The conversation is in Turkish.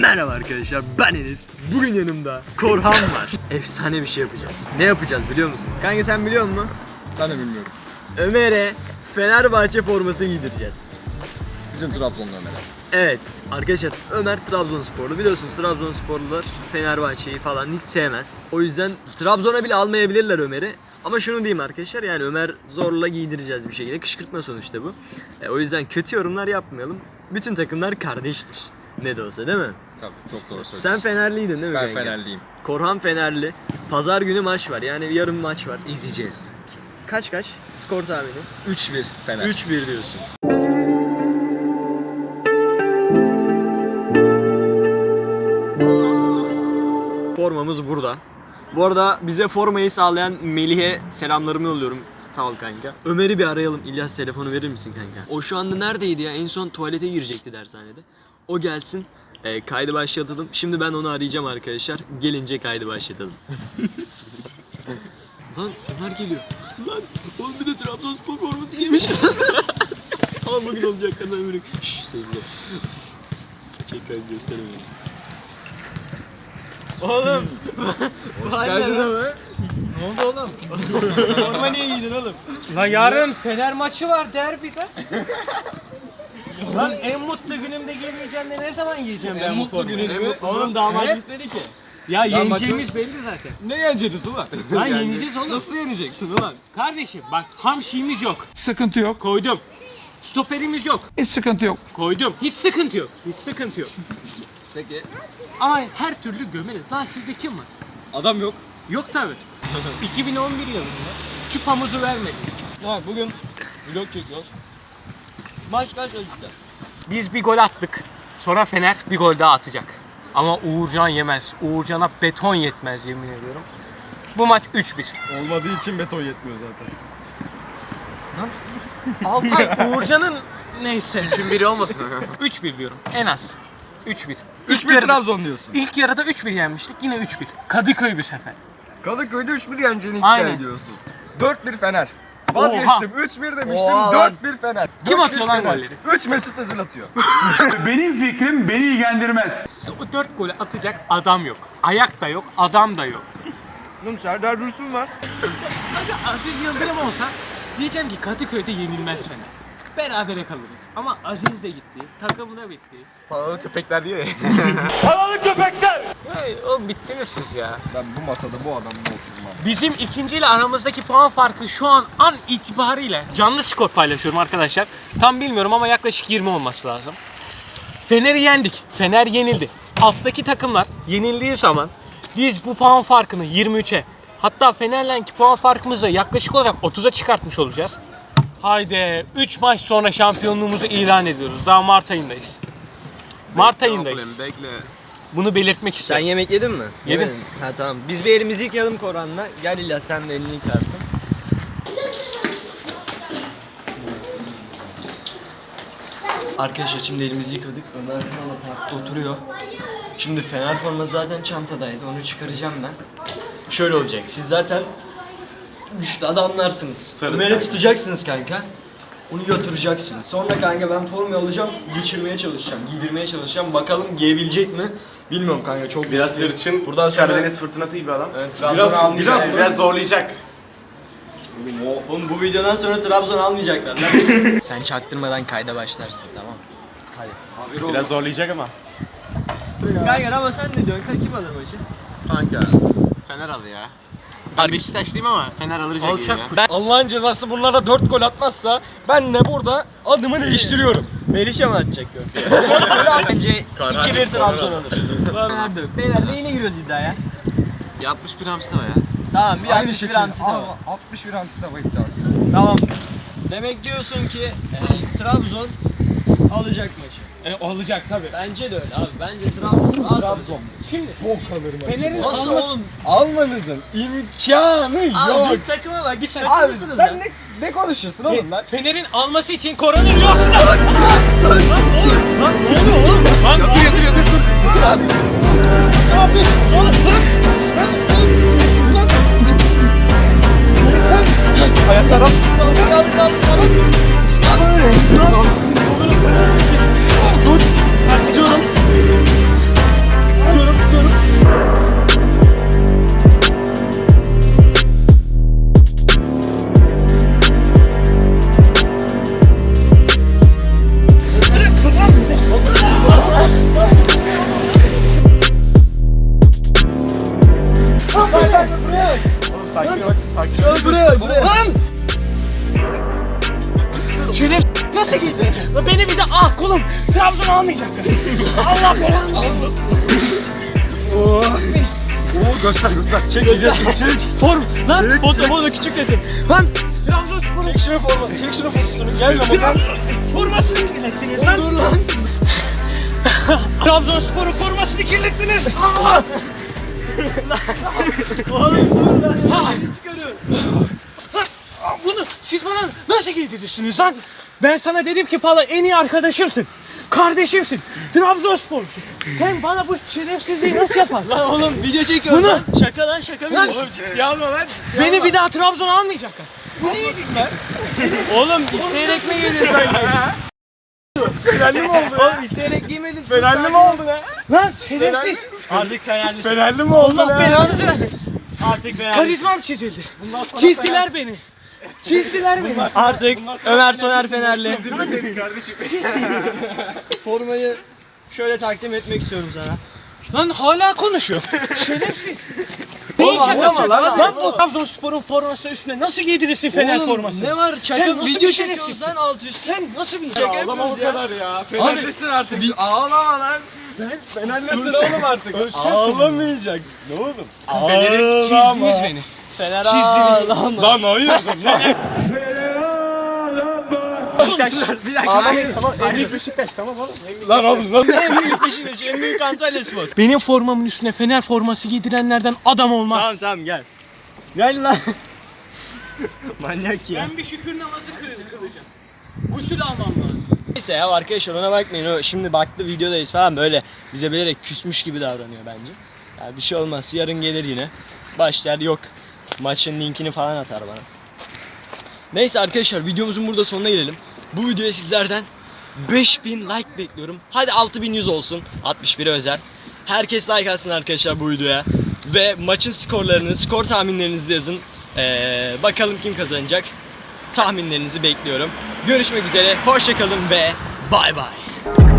Merhaba arkadaşlar ben Enes. Bugün yanımda Korhan var. Efsane bir şey yapacağız. Ne yapacağız biliyor musun? Kanka sen biliyor musun? Ben de bilmiyorum. Ömer'e Fenerbahçe forması giydireceğiz. Bizim Trabzon'da Ömer'e. Evet arkadaşlar Ömer Trabzonsporlu biliyorsunuz Trabzonsporlular Fenerbahçe'yi falan hiç sevmez. O yüzden Trabzon'a bile almayabilirler Ömer'i. Ama şunu diyeyim arkadaşlar yani Ömer zorla giydireceğiz bir şekilde. Kışkırtma sonuçta bu. E, o yüzden kötü yorumlar yapmayalım. Bütün takımlar kardeştir. Ne de olsa değil mi? Tabii çok doğru Sen söylüyorsun. Fenerliydin değil mi Ben kanka? Fenerliyim. Korhan Fenerli. Pazar günü maç var. Yani yarım maç var. İzleyeceğiz. Kaç kaç? Skor tahmini. 3-1 Fener. 3-1 diyorsun. Formamız burada. Bu arada bize formayı sağlayan Melih'e selamlarımı yolluyorum. Sağ ol kanka. Ömer'i bir arayalım. İlyas telefonu verir misin kanka? O şu anda neredeydi ya? En son tuvalete girecekti dershanede. O gelsin. e, kaydı başlatalım. Şimdi ben onu arayacağım arkadaşlar. Gelince kaydı başlatalım. Lan Ömer geliyor. Lan oğlum bir de Trabzonspor forması giymiş. Ama bugün olacak kadar Ömer'in. Şşş sessiz ol. Çek kanka göster Ömer'i. Oğlum. Vay be lan. Ne oldu oğlum? Forma niye giydin oğlum? Lan yarın Fener maçı var derbide. Lan en mutlu günümde giymeyeceğim de ne zaman giyeceğim ben bu formayı? Oğlum daha maç bitmedi ki. Ya yeneceğimiz belli zaten. Ne yeneceğiniz ulan? Lan yeneceğiz oğlum. Nasıl yeneceksin ulan? Kardeşim bak hamşimiz yok. Sıkıntı yok. Koydum. Stoperimiz yok. Hiç sıkıntı yok. Koydum. Hiç sıkıntı yok. Hiç sıkıntı yok. Peki. Ama her türlü gömeriz. Lan sizde kim var? Adam yok. Yok tabi. 2011 yılında çupamızı vermediniz. Ha bugün vlog çekiyoruz. Maç kaç biter? Biz bir gol attık. Sonra Fener bir gol daha atacak. Ama Uğurcan yemez. Uğurcan'a beton yetmez yemin ediyorum. Bu maç 3-1. Olmadığı için beton yetmiyor zaten. Altay Uğurcan'ın neyse. 3'ün biri olmasın 3-1 diyorum en az. 3-1. 3-1 Trabzon diyorsun. İlk yarıda 3-1 yenmiştik yine 3-1. Kadıköy bu sefer. Kadıköy'de 3-1 yeneceğini iddia Aynen. ediyorsun. 4-1 Fener. Vazgeçtim. 3-1 demiştim. Oha 4-1 Fener. Kim 4-1 atıyor lan Fener. golleri? 3 Mesut Özil atıyor. Benim fikrim beni ilgilendirmez. O 4 golü atacak adam yok. Ayak da yok, adam da yok. Oğlum Serdar Dursun var. Hadi Aziz Yıldırım olsa diyeceğim ki Kadıköy'de yenilmez Fener. Berabere kalırız. Ama Aziz de gitti, takım da bitti. Paralı köpekler diyor ya. Hey, oğlum bittiniz siz ya. Ben bu masada bu adamla oturmam. Bizim ikinciyle aramızdaki puan farkı şu an an itibariyle canlı skor paylaşıyorum arkadaşlar. Tam bilmiyorum ama yaklaşık 20 olması lazım. Fener'i yendik. Fener yenildi. Alttaki takımlar yenildiği zaman biz bu puan farkını 23'e hatta Fener'lenki puan farkımızı yaklaşık olarak 30'a çıkartmış olacağız. Haydi 3 maç sonra şampiyonluğumuzu ilan ediyoruz. Daha Mart ayındayız. Mart ayındayız. Bekle. Bunu belirtmek Sen istedim. yemek yedin mi? Yedim. Yemedin. Ha tamam. Biz bir elimizi yıkayalım Koran'la. Gel İlyas sen de elini yıkarsın. Arkadaşlar şimdi elimizi yıkadık. Ömer şu anda parkta oturuyor. Şimdi Fener forması zaten çantadaydı. Onu çıkaracağım ben. Şöyle olacak. Siz zaten güçlü adamlarsınız. Tutarız Ömer'i kanka. tutacaksınız kanka. Onu götüreceksiniz. Sonra kanka ben formayı alacağım, geçirmeye çalışacağım, giydirmeye çalışacağım. Bakalım giyebilecek mi? Bilmiyorum kanka çok Biraz riskli. hırçın, Buradan sonra Karadeniz fırtınası gibi adam. Evet, Trabzon biraz, almayacak. biraz, biraz zorlayacak. Oğlum bu videodan sonra Trabzon almayacaklar lan. Sen çaktırmadan kayda başlarsın tamam. Hadi. Biraz zorlayacak ama. Kanka ama sen ne diyorsun? Kim alır maçı? Kanka. Fener alır ya. Ben Beşiktaşlıyım ama Fener alacak gibi Alçak ya. kuş. Allah'ın cezası bunlara 4 gol atmazsa ben de burada adımı değiştiriyorum. Melişe mi atacak yok? Bence Karar 2-1 net, Trabzon alır. Fener de yok. Beyler neyine giriyoruz iddiaya? Bir 61 hamsi var ya. Tamam bir Aynı 61 şekilde. hamsi tamam. Aa, 61 hamsi tava iddiası. Tamam. Demek diyorsun ki e, Trabzon alacak maçı. E, olacak tabii. Bence de öyle abi. Bence Trabzon rahat. Trabzon. Şimdi Bok alır maçı. Fener'in Nasıl alması... oğlum? Almanızın imkanı Abi yok. bir takıma bak. Bir saniye. Abi takımsınız ya. sen ne, ne konuşuyorsun oğlum lan? Fener'in alması için koronavirüsü yiyorsun. Lan oğlum, lan ne oluyor oğlum? Lan Yatır yatır yatır. ne yapıyorsunuz oğlum? Lan, sakin ol. Sakin ol. Buraya buraya. Lan! Şerif nasıl gitti? Lan Beni bir de ah kolum. Trabzon almayacak. Allah belanı. Almasın. Oo. Oh. Oo oh, göster göster. Çek videosunu çek. Form. Lan Çek, foto çek. foto küçük resim. Lan Trabzonspor'un Çek şunu forma. Çek şunu fotosunu. Gel lan bakalım. Trabzon formasını kirlettiniz lan. Dur lan. Trabzonspor'un formasını kirlettiniz. Allah! Oğlum dur lan. Ha, çıkarıyor. Aa, Bunu siz bana nasıl giydirirsiniz lan? Ben sana dedim ki Pala en iyi arkadaşımsın. Kardeşimsin. Trabzonsporlusun. Sen bana bu şerefsizliği nasıl yaparsın? Lan oğlum video çekiyoruz Bunu- lan. Şaka lan şaka Lan- video. Yalma lan. Beni bir daha Trabzon'a almayacaklar. Oğlum isteyerek mi giydin sanki? Fenerli mi oldu? Oğlum isteyerek giymedin. Fenerli mi oldu lan? Lan şerefsiz. Artık Fenerlisin. Fenerli mi oldu Allah lan? belanı versin. Artık Fenerlisin. Karizmam çizildi. Çizdiler beni. Çizdiler beni. Artık Ömer Soner Fenerli. Senin kardeşim. Formayı şöyle takdim etmek istiyorum sana. Lan hala konuşuyor. Şerefsiz. Neyin şakası? lan, Lan bu Trabzonspor'un forması üstüne nasıl giydirirsin Fener Oğlum, forması? Ne var? Çakı Sen nasıl video bir çekiyoruz lan alt üst. Sen nasıl bir Şaka Ağlama o ya. kadar ya. Fenerlisin artık. Ağlama lan. Fenerlisin oğlum artık. Ağlamayacaksın oğlum. Çizdiniz beni. Fener ağlama. Lan lan? Bir dakika. Ağlamayın tamam. En büyük Beşiktaş tamam oğlum. Lan oğlum lan. En büyük Beşiktaş, en büyük Antalya Spor. Benim formamın üstüne Fener forması giydirenlerden adam olmaz. Tamam tamam gel. Gel lan. Manyak ya. Ben bir şükür namazı kıl- kılacağım. Gusül almam lazım. Neyse ya arkadaşlar ona bakmayın. O şimdi baktı videodayız falan böyle bize bilerek küsmüş gibi davranıyor bence. Ya bir şey olmaz. Yarın gelir yine. Başlar yok. Maçın linkini falan atar bana. Neyse arkadaşlar videomuzun burada sonuna gelelim. Bu videoya sizlerden 5000 like bekliyorum. Hadi 6100 olsun. 61'e özel. Herkes like atsın arkadaşlar bu videoya. Ve maçın skorlarını, skor tahminlerinizi de yazın. Ee, bakalım kim kazanacak. Tahminlerinizi bekliyorum. Görüşmek üzere. Hoşçakalın ve bay bay.